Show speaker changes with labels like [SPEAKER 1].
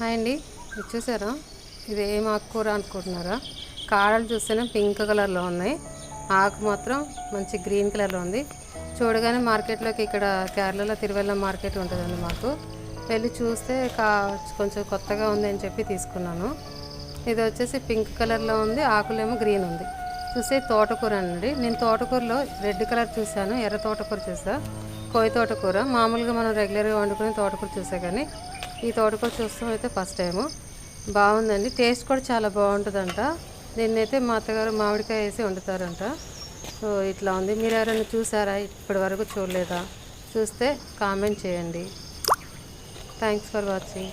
[SPEAKER 1] Hi అండి. ఇది చూసారా? ఇది ఏం ఆకుకూర అనుకుంటున్నారా? కాడలు చూస్తేనే పింక్ కలర్లో ఉన్నాయి. ఆకు మాత్రం మంచి గ్రీన్ కలర్లో ఉంది. చూడగానే మార్కెట్లోకి ఇక్కడ కేరళలో తిరువల్ల మార్కెట్ ఉంటుందండి మాకు. వెళ్ళి చూస్తే కా కొంచెం కొత్తగా ఉంది అని చెప్పి తీసుకున్నాను. ఇది వచ్చేసి పింక్ కలర్లో ఉంది ఆకులేమో గ్రీన్ ఉంది. చూస్తే తోటకూర అండి. నేను తోటకూరలో రెడ్ కలర్ చూశాను ఎర్ర తోటకూర చూసా కోయి తోటకూర. మామూలుగా మనం రెగ్యులర్గా వండుకునే తోటకూర చూసా కానీ ఈ తోటకూర చూస్తాం అయితే ఫస్ట్ టైము. బాగుందండి. టేస్ట్ కూడా చాలా బాగుంటుందంట. దీన్నైతే మా అత్తగారు మామిడికాయ వేసి వండుతారంట. సో ఇట్లా ఉంది. మీరు ఎవరైనా చూసారా? ఇప్పటి వరకు చూడలేదా? చూస్తే కామెంట్ చేయండి. Thanks for watching